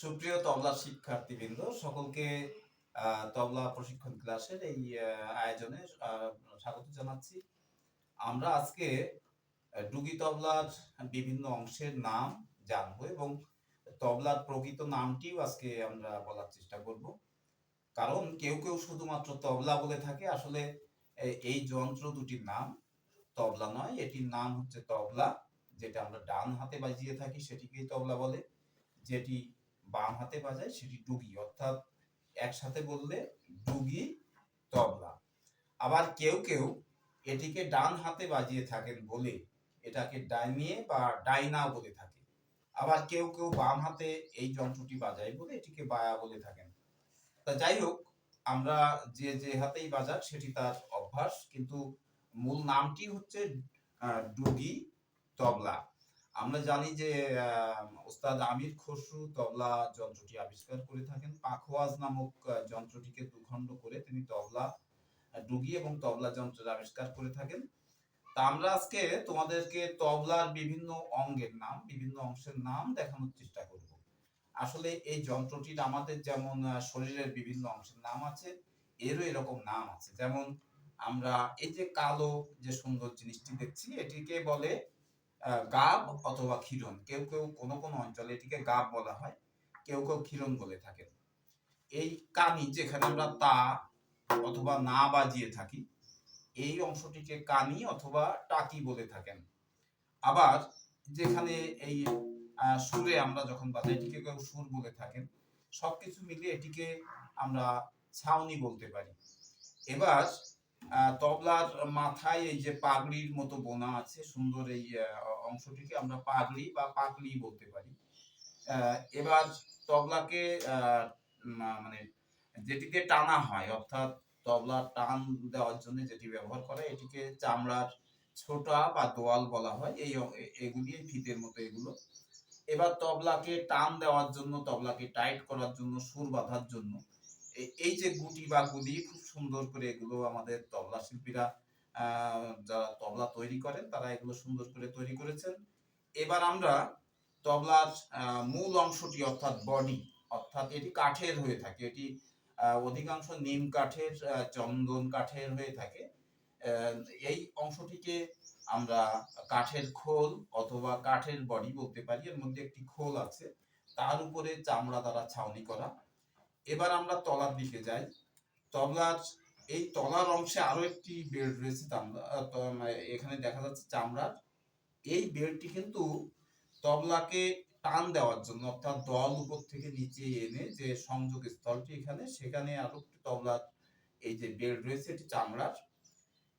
সুপ্রিয় তবলা শিক্ষার্থীবৃন্দ, সকলকে তবলা প্রশিক্ষণ ক্লাসের এই আয়োজনে স্বাগত জানাচ্ছি। আমরা আজকে ডুগি তবলার বিভিন্ন অংশের নাম জানব এবং তবলার প্রকৃত নামটিও আজকে আমরা বলার চেষ্টা করব। কারণ কেউ কেউ শুধুমাত্র তবলা বলে থাকে, আসলে এই যন্ত্র দুটির নাম তবলা নয়, এটির নাম হচ্ছে তবলা, যেটা আমরা ডান হাতে বাজিয়ে থাকি, সেটিকেই তবলা বলে, যেটি বাম হাতে বাজায় সেটি ডুগি, অর্থাৎ একসাথে বললে ডুগি তবলা। আবার কেউ কেউ এটিকে ডান হাতে বাজিয়ে থাকেন বলে, এটাকে ডাইনিয়ে বা ডাইনা বলে থাকে। আবার কেউ কেউ বাম হাতে এই যন্ত্রটি বাজায় বলে এটিকে বায়া বলে থাকেন। তা যাই হোক, আমরা যে যে হাতেই বাজাক সেটি তার অভ্যাস, কিন্তু মূল নামটি হচ্ছে ডুগি তবলা। আমরা জানি যে ওস্তাদ আমির খসরু তবলা যন্ত্রটি আবিষ্কার করে থাকেন। পাখোয়াজ নামক যন্ত্রটিকে দুখণ্ড করে তিনি তবলা ডুগি এবং তবলা যন্ত্রের আবিষ্কার করে থাকেন। তা আমরা আজকে তোমাদেরকে তবলার বিভিন্ন অঙ্গের নাম, বিভিন্ন অংশের নাম দেখানোর চেষ্টা করব। আসলে এই যন্ত্রটির আমাদের যেমন শরীরের বিভিন্ন অংশের নাম আছে, এরও এরকম নাম আছে। যেমন আমরা এই যে কালো যে সুন্দর জিনিসটি দেখছি, এটিকে বলে গাব অথবা ক্ষীরন কেউ কেউ কোনো কোনো অঞ্চলে এটিকে গাব বলা হয়। কেউ কেউ ক্ষীরন বলে থাকে এই কানি যেখানে আমরা তা অথবা না বাজিয়ে থাকি, এই অংশটিকে কানি অথবা টাকি বলে থাকেন। আবার যেখানে এই সুরে আমরা যখন বাজাই, এটিকে কেউ সুর বলে থাকেন, সবকিছু মিলিয়ে এটিকে আমরা ছাউনি বলতে পারি। এবার তবলার মাথায় এই যে পাগড়ির মতো বোনা আছে, সুন্দর এই অংশটিকে আমরা পাগড়ি বা পাগড়ি বলতে পারি। এবার তবলাকে মানে যেটিতে টানা হয়, অর্থাৎ তবলা টান দেওয়ার জন্য যেটি ব্যবহার করে এটিকে চামড়ার ছোটা বা দোয়াল বলা হয়। এই, এগুলি ফিতের মতো এগুলো। এবার তবলাকে টান দেওয়ার জন্য, তবলাকে টাইট করার জন্য, সুর বাঁধার জন্য এই যে গুটি বা গুলি খুব সুন্দর করে এগুলো আমাদের তবলা শিল্পীরা যারা তবলা তৈরি করেন, তারা এগুলো সুন্দর করে তৈরি করেছেন। এবার আমরা তবলার মূল অংশটি অর্থাৎ বডি, অর্থাৎ এটি কাঠের হয়ে থাকে, এটি অধিকাংশ নিম কাঠের চন্দন কাঠের হয়ে থাকে। এই অংশটিকে আমরা কাঠের খোল অথবা কাঠের বডি বলতে পারি, এর মধ্যে একটি খোল আছে, তার উপরে চামড়া দ্বারা ছাউনি করা। এবার আমরা তলার দিকে যাই। তবলার এই তলার অংশে আরও একটি বেল্ট রয়েছে মানে এখানে দেখা যাচ্ছে চামড়ার। এই বেল্টটি কিন্তু তবলাকে টান দেওয়ার জন্য, অর্থাৎ দল উপর থেকে নিচে এনে যে সংযোগ স্থলটি এখানে, সেখানে আরও একটি তবলার এই যে বেল্ট রয়েছে, এটি চামড়ার।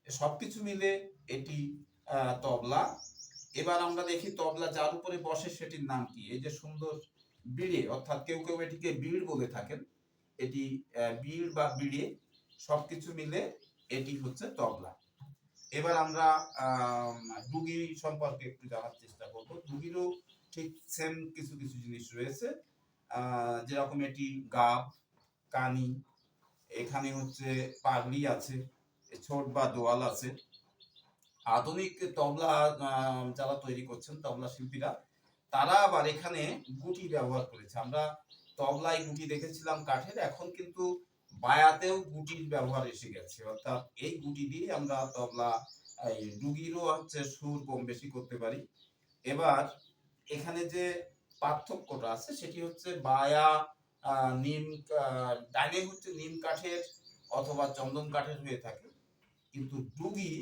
সবকিছু মিলে এটি তবলা। এবার আমরা দেখি তবলা যার উপরে বসে সেটির নাম কি? এই যে সুন্দর বিড়ে, অর্থাৎ কেউ কেউ এটিকে বিড় বলে থাকেন। এটি বিড় বা বিড়ে সবকিছু মিলে এটি হচ্ছে তবলা। এবার আমরা আম, ডুগি সম্পর্কে একটু জানার চেষ্টা করব। ডুগিরও ঠিক সেম কিছু কিছু জিনিস রয়েছে। যেরকম এটি গাব কানি এখানে হচ্ছে পাগড়ি আছে ছোট বা দোয়াল আছে। আধুনিক তবলা যারা তৈরি করছেন তবলা শিল্পীরা তারা আবার এখানে গুটি ব্যবহার করেছে। আমরা তবলায় গুটি দেখেছিলাম কাঠের, এখন কিন্তু বায়াতেও গুটির ব্যবহার এসে গেছে। অর্থাৎ এই গুটি দিয়ে আমরা তবলা, এই ডুগিরও হচ্ছে সুর কম বেশি করতে পারি। এবার এখানে যে পার্থক্যটা আছে, সেটি হচ্ছে বায়া নিম ডাইনে হচ্ছে নিম কাঠের অথবা চন্দন কাঠের হয়ে থাকে। কিন্তু ডুগি,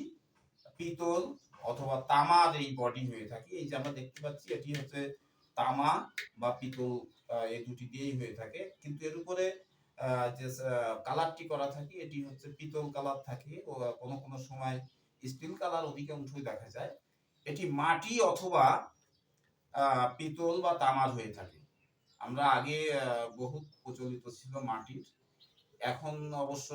পিতল অথবা তামার এই বডি হয়ে থাকে। এই যে আমরা দেখতে পাচ্ছি, এটি হচ্ছে তামা বা পিতল এই দুটি দিয়েই হয়ে থাকে। কিন্তু এর উপরে যে কালারটি করা থাকে, এটি হচ্ছে পিতল কালার থাকে। ও, কোনো কোনো সময় স্টিল কালার অধিকাংশই দেখা যায়। এটি মাটি অথবা পিতল বা তামার হয়ে থাকে। আমরা আগে বহুত প্রচলিত ছিল মাটির। এখন অবশ্য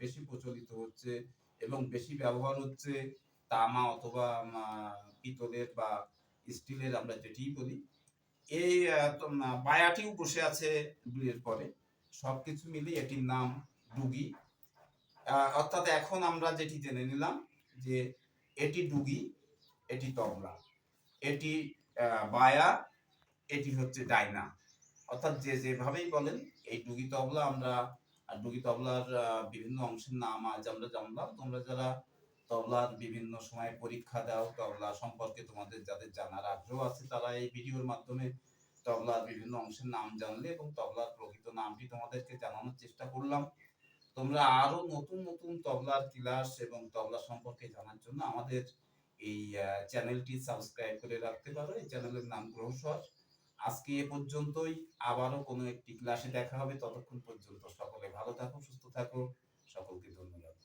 বেশি প্রচলিত হচ্ছে এবং বেশি ব্যবহার হচ্ছে তামা অথবা পিতলের বা স্টিলের আমরা যেটিই বলি, এই বায়াটিও বসে আছে বিয়ের পরে। সবকিছু মিলে এটির নাম ডুগি। অর্থাৎ এখন আমরা যেটি জেনে নিলাম যে এটি ডুগি, এটি তবলা। এটি বায়া, এটি হচ্ছে ডাইনা। অর্থাৎ যে যেভাবেই বলেন, এই ডুগি তবলা আমরা ডুগি তবলার বিভিন্ন অংশের নাম আজ আমরা জানলাম। তোমরা যারা তবলার বিভিন্ন সময় পরীক্ষা দাও, তবলা সম্পর্কে তোমাদের যাদের জানার আগ্রহ আছে তারা এই ভিডিওর মাধ্যমে তবলার বিভিন্ন অংশের নাম জানলে এবং তবলার প্রকৃত নামটি তোমাদেরকে জানানোর চেষ্টা করলাম। তোমরা আরও নতুন নতুন তবলার ক্লাস এবং তবলা সম্পর্কে জানার জন্য আমাদের এই চ্যানেলটি সাবস্ক্রাইব করে রাখতে পারো। এই চ্যানেলের নাম গ্রহস্বর আজকে এ পর্যন্তই। আবারও কোনো একটি ক্লাসে দেখা হবে। ততক্ষণ পর্যন্ত সকলে ভালো থাকো, সুস্থ থাকো। সকলকে ধন্যবাদ।